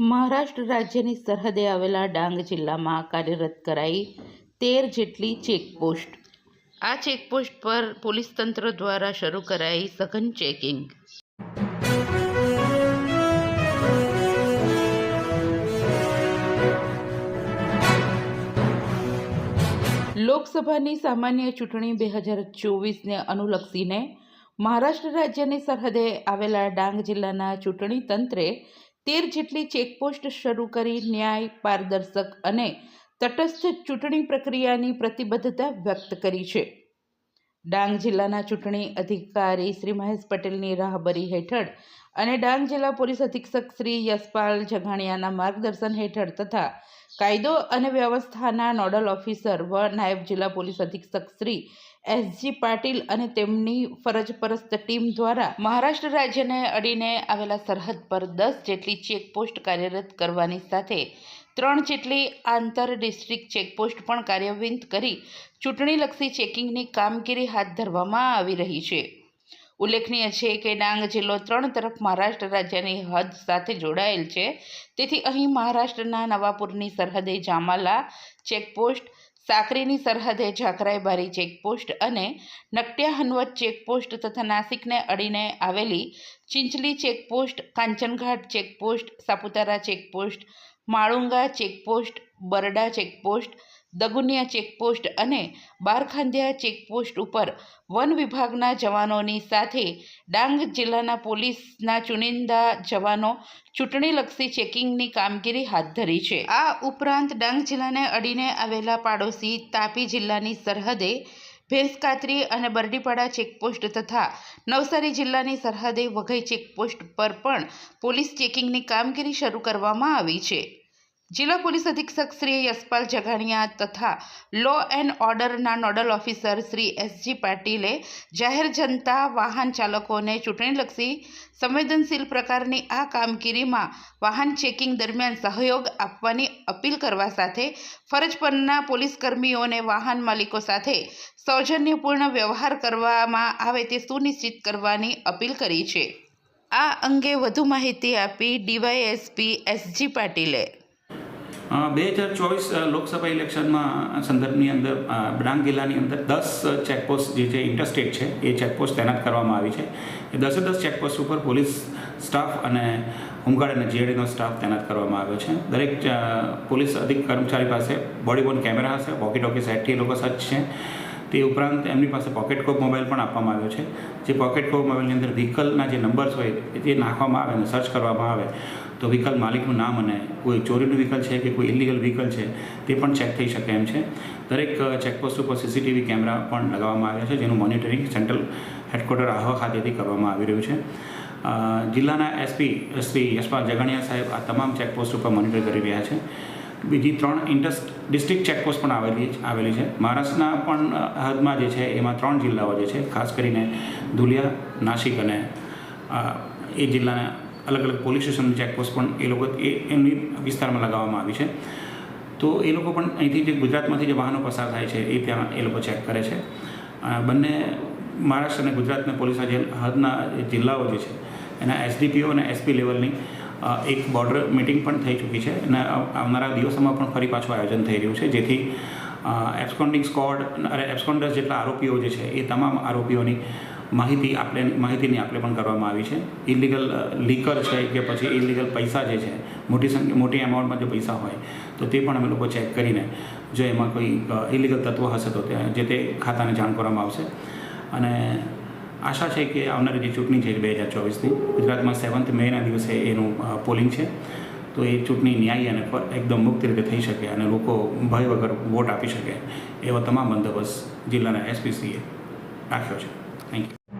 મહારાષ્ટ્ર રાજ્યની સરહદે આવેલા ડાંગ જિલ્લામાં કાર્યરત કરાઈ તેર જેટલી ચેકપોસ્ટ. આ ચેકપોસ્ટ પર પોલીસ તંત્ર દ્વારા શરૂ કરાઈ સઘન ચેકિંગ. લોકસભાની સામાન્ય ચૂંટણી બે હજાર ચોવીસને અનુલક્ષીને મહારાષ્ટ્ર રાજ્યની સરહદે આવેલા ડાંગ જિલ્લાના ચૂંટણી તંત્રે તેર જેટલી ચેકપોસ્ટ શરૂ કરી ન્યાય, પારદર્શક અને તટસ્થ ચૂંટણી પ્રક્રિયાની પ્રતિબદ્ધતા વ્યક્ત કરી છે. ડાંગ જિલ્લાના ચૂંટણી અધિકારી શ્રી મહેશ પટેલની રાહબરી હેઠળ અને ડાંગ જિલ્લા પોલીસ અધિક્ષક શ્રી યશપાલ જઘાણિયાના માર્ગદર્શન હેઠળ તથા કાયદો અને વ્યવસ્થાના નોડલ ઓફિસર વ નાયબ જિલ્લા પોલીસ અધિક્ષક શ્રી એસજી પાટીલ અને તેમની ફરજ પરસ્ત ટીમ દ્વારા મહારાષ્ટ્ર રાજ્યને અડીને આવેલા સરહદ પર દસ જેટલી ચેકપોસ્ટ કાર્યરત કરવાની સાથે ત્રણ જેટલી આંતર ડિસ્ટ્રિક્ટ ચેકપોસ્ટ પણ કાર્યાન્વિત કરી ચૂંટણીલક્ષી ચેકિંગની કામગીરી હાથ ધરવામાં આવી રહી છે. ઉલ્લેખનીય છે કે ડાંગ જિલ્લો ત્રણ તરફ મહારાષ્ટ્ર રાજ્યની હદ સાથે જોડાયેલ છે. તેથી અહીં મહારાષ્ટ્રના નવાપુરની સરહદે જામાલા ચેકપોસ્ટ, સાકરીની સરહદે ઝાકરાઈબારી ચેકપોસ્ટ અને નકટ્યા હનવત ચેકપોસ્ટ તથા નાસિકને અડીને આવેલી Chinchali checkpost, Kanchanghat checkpost, Saputara checkpost Malunga checkpost, Barda checkpost, Daguniya checkpost અને બારખાંધિયા ચેકપોસ્ટ ઉપર વન વિભાગના જવાનોની સાથે ડાંગ જિલ્લાના પોલીસના ચુનિંદા જવાનો ચૂંટણીલક્ષી ચેકિંગની કામગીરી હાથ ધરી છે. આ ઉપરાંત ડાંગ જિલ્લાને અડીને આવેલા પાડોશી તાપી જિલ્લાની સરહદે ભેંસકાતરી અને બરડીપાડા ચેકપોસ્ટ તથા નવસારી જિલ્લાની સરહદે વઘઈ ચેકપોસ્ટ પર પણ પોલીસ ચેકિંગની કામગીરી શરૂ કરવામાં આવી છે. જિલ્લા પોલીસ અધિક્ષક શ્રી યશપાલ જઘાણિયા તથા લો એન્ડ ઓર્ડરના નોડલ ઓફિસર શ્રી એસજી પાટીલે જાહેર જનતા વાહન ચાલકોને ચૂંટણીલક્ષી સંવેદનશીલ પ્રકારની આ કામગીરીમાં વાહન ચેકિંગ દરમિયાન સહયોગ આપવાની અપીલ કરવા સાથે ફરજ પરના પોલીસ કર્મીઓને વાહન માલિકો સાથે સૌજન્યપૂર્ણ વ્યવહાર કરવામાં આવે તે સુનિશ્ચિત કરવાની અપીલ કરી છે. આ અંગે વધુ માહિતી આપી ડીવાયએસપી એસજી પાટીલે. બે હજાર ચોવીસ લોકસભા ઇલેક્શનમાં સંદર્ભની અંદર ડાંગ જિલ્લાની અંદર દસ ચેકપોસ્ટ જે છે, ઇન્ટરસ્ટેટ છે, એ ચેકપોસ્ટ તૈનાત કરવામાં આવી છે. એ દસે દસ ચેકપોસ્ટ ઉપર પોલીસ સ્ટાફ અને હોમગાર્ડ અને જીએડીનો સ્ટાફ તૈનાત કરવામાં આવ્યો છે. દરેક પોલીસ અધિક કર્મચારી પાસે બોડી બોન કેમેરા હશે, વોકી ટોકી સેટથી લોકો સજ્જ છે. તે ઉપરાંત એમની પાસે પોકેટ કોપ મોબાઈલ પણ આપવામાં આવ્યો છે. જે પોકેટ કોપ મોબાઈલની અંદર વ્હીકલના જે નંબર્સ હોય તે નાખવામાં આવે અને સર્ચ કરવામાં આવે. તો વ્હીકલ માલિકનું નામ અને કોઈ ચોરીનું વ્હીકલ છે કે કોઈ ઇલીગલ વ્હીકલ છે તે પણ ચેક થઈ શકે એમ છે. દરેક ચેકપોસ્ટ ઉપર સીસીટીવી કેમેરા પણ લગાવવામાં આવ્યા છે, જેનું મોનિટરિંગ સેન્ટ્રલ હેડક્વાર્ટર આહવા ખાતેથી કરવામાં આવી રહ્યું છે. જિલ્લાના એસપી શ્રી યશપાલ જગણિયા સાહેબ આ તમામ ચેકપોસ્ટ ઉપર મોનિટર કરી રહ્યા છે. બીજી ત્રણ ઇન્ટર ડિસ્ટ્રિક્ટ ચેકપોસ્ટ પણ આવેલી આવેલી છે. મહારાષ્ટ્રના પણ હદમાં જે છે એમાં ત્રણ જિલ્લાઓ જે છે, ખાસ કરીને ધુલિયા નાસિક અને એ જિલ્લાના અલગ અલગ પોલીસ સ્ટેશનની ચેકપોસ્ટ પણ એ લોકો એ એમની વિસ્તારમાં લગાવવામાં આવી છે. તો એ લોકો પણ અહીંથી જે ગુજરાતમાંથી જે વાહનો પસાર થાય છે એ ત્યાં એ લોકો ચેક કરે છે. બંને મહારાષ્ટ્ર અને ગુજરાતના પોલીસના જે હદના જિલ્લાઓ જે છે, એના એસડીપીઓ અને એસપી લેવલની એક બોર્ડર મિટિંગ પણ થઈ ચૂકી છે અને આવ- આવનારા દિવસોમાં પણ ફરી પાછું આયોજન થઈ રહ્યું છે. જેથી એબ્સકોન્ડિંગ સ્કોડ અને એબ્સકોન્ડર્સ જેટલા આરોપીઓ જે છે એ તમામ આરોપીઓની માહિતી આપણે માહિતીની આપણે પણ કરવામાં આવી છે. ઇલીગલ લીકર છે કે પછી ઇલીગલ પૈસા જે છે, મોટી સંખ્યા મોટી એમાઉન્ટમાં જો પૈસા હોય, તો તે પણ અમે લોકો ચેક કરીને જો એમાં કોઈ ઇલીગલ તત્વ હશે તો તે જે તે ખાતાને જાણ કરવામાં આવશે. અને આશા છે કે આવનારી જે ચૂંટણી છે બે હજાર ચોવીસની ગુજરાતમાં સેવન્થ મેના દિવસે એનું પોલિંગ છે. તો એ ચૂંટણી ન્યાયી અને એકદમ મુક્ત રીતે થઈ શકે અને લોકો ભય વગર વોટ આપી શકે એવો તમામ બંદોબસ્ત જિલ્લાના એસપીસીએ રાખ્યો છે. Thank you.